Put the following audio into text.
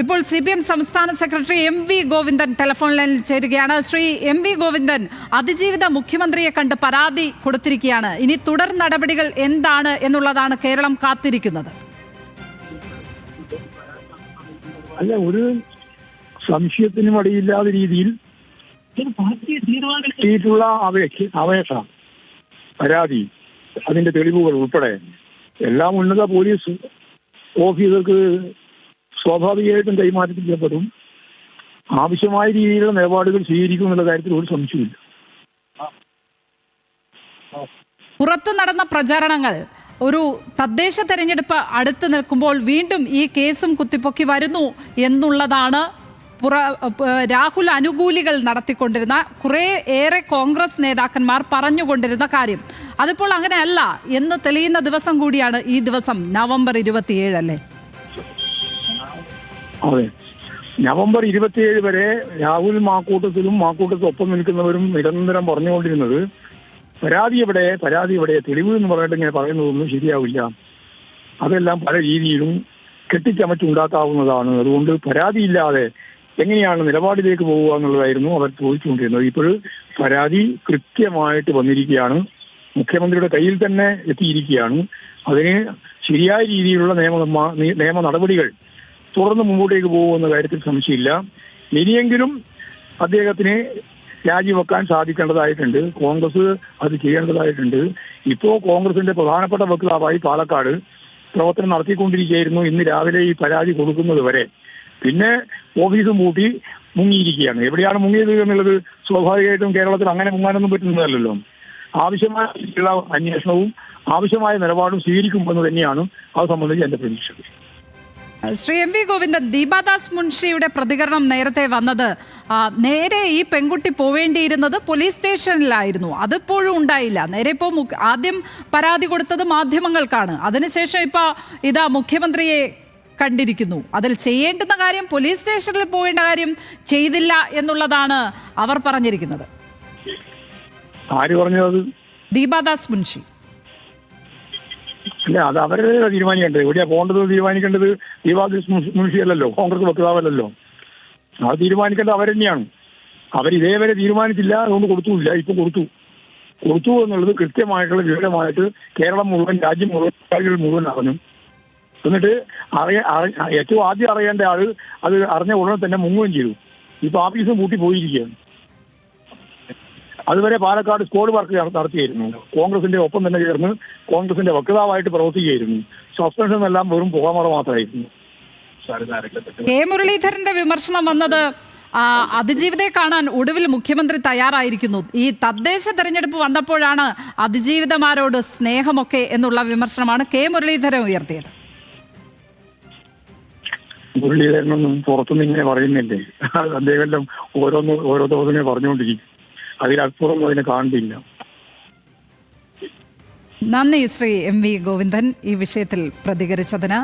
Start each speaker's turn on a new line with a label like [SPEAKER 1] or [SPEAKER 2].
[SPEAKER 1] ഇപ്പോൾ C P M സംസ്ഥാന secretary M V Govindan telephone ലൈനിൽ ചേരുകയാണ്. ശ്രീ എം വി ഗോവിന്ദൻ അതിജീവിത മുഖ്യമന്ത്രിയെ കണ്ട് പരാതി കൊടുത്തിരിക്കുകയാണ്. ഇനി തുടർ നടപടികൾ എന്താണ് എന്നുള്ളതാണ് കേരളം കാത്തിരിക്കുന്നത്.
[SPEAKER 2] അല്ല ഒരു സംശയത്തിനും അടിയില്ലാത്ത രീതിയിൽ ചെയ്തിട്ടുള്ള അപേക്ഷ അപേക്ഷ പരാതി അതിന്റെ തെളിവുകൾ ഉൾപ്പെടെ. എല്ലാം ഉന്നത പോലീസ് ഓഫീസർക്ക് സ്വാഭാവികമായിട്ടും കൈമാറ്റം ചെയ്യപ്പെടും. ആവശ്യമായ രീതിയിലുള്ള നിലപാടുകൾ സ്വീകരിക്കും എന്നുള്ള കാര്യത്തിൽ ഒരു സംശയമില്ല
[SPEAKER 1] പുറത്തു നടന്ന പ്രചാരണങ്ങൾ ഒരു തദ്ദേശ തെരഞ്ഞെടുപ്പ് അടുത്ത് നിൽക്കുമ്പോൾ വീണ്ടും ഈ കേസും കുത്തിപ്പൊക്കി വരുന്നു എന്നുള്ളതാണ് പുറ രാഹുൽ അനുകൂലികൾ നടത്തിക്കൊണ്ടിരുന്ന കുറേ ഏറെ കോൺഗ്രസ് നേതാക്കന്മാർ പറഞ്ഞുകൊണ്ടിരുന്ന കാര്യം. അതിപ്പോൾ അങ്ങനെയല്ല എന്ന് തെളിയുന്ന ദിവസം കൂടിയാണ് ഈ ദിവസം നവംബർ ഇരുപത്തിയേഴ് അല്ലേ?
[SPEAKER 2] അതെ. നവംബർ ഇരുപത്തിയേഴ് വരെ രാഹുൽ മാക്കൂട്ടത്തിലും മാക്കൂട്ടത്തിനൊപ്പം നിൽക്കുന്നവരും നിരന്തരം പറഞ്ഞുകൊണ്ടിരുന്നത് പരാതി എവിടെ പരാതി എവിടെ തെളിവ് എന്ന് പറഞ്ഞിട്ട് ഇങ്ങനെ പറയുന്നതൊന്നും ശരിയാവില്ല. അതെല്ലാം പല രീതിയിലും കെട്ടിച്ചമച്ചുണ്ടാക്കാവുന്നതാണ്. അതുകൊണ്ട് പരാതിയില്ലാതെ എങ്ങനെയാണ് നിലപാടിലേക്ക് പോവുക എന്നുള്ളതായിരുന്നു അവർ ചോദിച്ചുകൊണ്ടിരുന്നത്. ഇപ്പോൾ പരാതി കൃത്യമായിട്ട് വന്നിരിക്കുകയാണ്. മുഖ്യമന്ത്രിയുടെ കയ്യിൽ തന്നെ എത്തിയിരിക്കുകയാണ്. അതിന് ശരിയായ രീതിയിലുള്ള നിയമ നിയമ നടപടികൾ തുടർന്ന് മുമ്പോട്ടേക്ക് പോകുമെന്ന കാര്യത്തിൽ സംശയമില്ല. ഇനിയെങ്കിലും അദ്ദേഹത്തിന് രാജിവെക്കാൻ സാധിക്കേണ്ടതായിട്ടുണ്ട്. കോൺഗ്രസ് അത് ചെയ്യേണ്ടതായിട്ടുണ്ട്. ഇപ്പോൾ കോൺഗ്രസിന്റെ പ്രധാനപ്പെട്ട വക്താവായി പാലക്കാട് പ്രവർത്തനം നടത്തിക്കൊണ്ടിരിക്കുകയായിരുന്നു. ഇന്ന് രാവിലെ ഈ പരാതി കൊടുക്കുന്നത് വരെ. പിന്നെ ഓഫീസും കൂട്ടി മുങ്ങിയിരിക്കുകയാണ്. എവിടെയാണ് മുങ്ങിയത് എന്നുള്ളത് സ്വാഭാവികമായിട്ടും കേരളത്തിൽ അങ്ങനെ മുങ്ങാനൊന്നും പറ്റുന്നതല്ലല്ലോ. ആവശ്യമായ അന്വേഷണവും ആവശ്യമായ നിലപാടും സ്വീകരിക്കുമെന്ന് തന്നെയാണ് അത് സംബന്ധിച്ച് എന്റെ പ്രതീക്ഷ.
[SPEAKER 1] ശ്രീ എം വി ഗോവിന്ദൻ ദീപാദാസ് മുൻഷിയുടെ പ്രതികരണം നേരത്തെ വന്നത് നേരെ ഈ പെൺകുട്ടി പോവേണ്ടിയിരുന്നത് പോലീസ് സ്റ്റേഷനിലായിരുന്നു. അതിപ്പോഴും ഉണ്ടായില്ല. നേരെ ഇപ്പോൾ ആദ്യം പരാതി കൊടുത്തത് മാധ്യമങ്ങൾക്കാണ്. അതിനുശേഷം ഇപ്പോൾ ഇതാ മുഖ്യമന്ത്രിയെ കണ്ടിരിക്കുന്നു. അതിൽ ചെയ്യേണ്ടുന്ന കാര്യം പോലീസ് സ്റ്റേഷനിൽ പോകേണ്ട കാര്യം ചെയ്തില്ല എന്നുള്ളതാണ് അവർ പറഞ്ഞിരിക്കുന്നത്.
[SPEAKER 2] ആര് പറഞ്ഞത്?
[SPEAKER 1] ദീപാദാസ് മുൻഷി.
[SPEAKER 2] അല്ല അത് അവരെ തീരുമാനിക്കേണ്ടത്. എവിടെയാ പോകേണ്ടത് തീരുമാനിക്കേണ്ടത്? ദീപാദി മുൻഷിയല്ലല്ലോ കോൺഗ്രസ് വക്താവല്ലല്ലോ. അത് തീരുമാനിക്കേണ്ടത് അവർ ഇതേവരെ തീരുമാനിച്ചില്ല അതുകൊണ്ട് കൊടുത്തുമില്ല ഇപ്പൊ കൊടുത്തു. കൊടുത്തു എന്നുള്ളത് കൃത്യമായിട്ടുള്ള വിവരമായിട്ട് കേരളം മുഴുവൻ രാജ്യം മുഴുവൻ രാജ്യങ്ങൾ മുഴുവൻ അറിഞ്ഞു. എന്നിട്ട് അറിയ ഏറ്റവും ആദ്യം അറിയേണ്ട ആൾ അത് അറിഞ്ഞ ഉടനെ തന്നെ മുങ്ങുകയും ചെയ്തു. ഇപ്പൊ ആഫീസും പൂട്ടി പോയിരിക്കുകയാണ്. അതുവരെ പാലക്കാട് സ്കോഡ് വർക്ക് നടത്തിയിരുന്നു. നടത്തിയായിരുന്നു കോൺഗ്രസിന്റെ ഒപ്പം തന്നെ ചേർന്ന് കോൺഗ്രസിന്റെ വക്താവായിട്ട് പ്രവർത്തിക്കുകയായിരുന്നു. സസ്പെൻഷൻ എല്ലാം വെറും പുകമറ മാത്രമായിരുന്നു.
[SPEAKER 1] കെ മുരളീധരന്റെ വിമർശനം വന്നത് അതിജീവിതയെ കാണാൻ ഒടുവിൽ മുഖ്യമന്ത്രി തയ്യാറായിരിക്കുന്നു. ഈ തദ്ദേശ തെരഞ്ഞെടുപ്പ് വന്നപ്പോഴാണ് അതിജീവിതമാരോട് സ്നേഹമൊക്കെ എന്നുള്ള വിമർശനമാണ് കെ മുരളീധരൻ ഉയർത്തിയത്.
[SPEAKER 2] മുരളീധരനൊന്നും പുറത്തുനിന്ന് ഇങ്ങനെ പറയുന്നില്ലേ? അദ്ദേഹം ഓരോന്ന് ഓരോ ദിവസമേ പറഞ്ഞുകൊണ്ടിരിക്കും. അതിലപ്പുറം അതിനെ കാണില്ല
[SPEAKER 1] നന്ദി ശ്രീ എം വി ഗോവിന്ദൻ. ഈ വിഷയത്തിൽ പ്രതികരിച്ചതിന്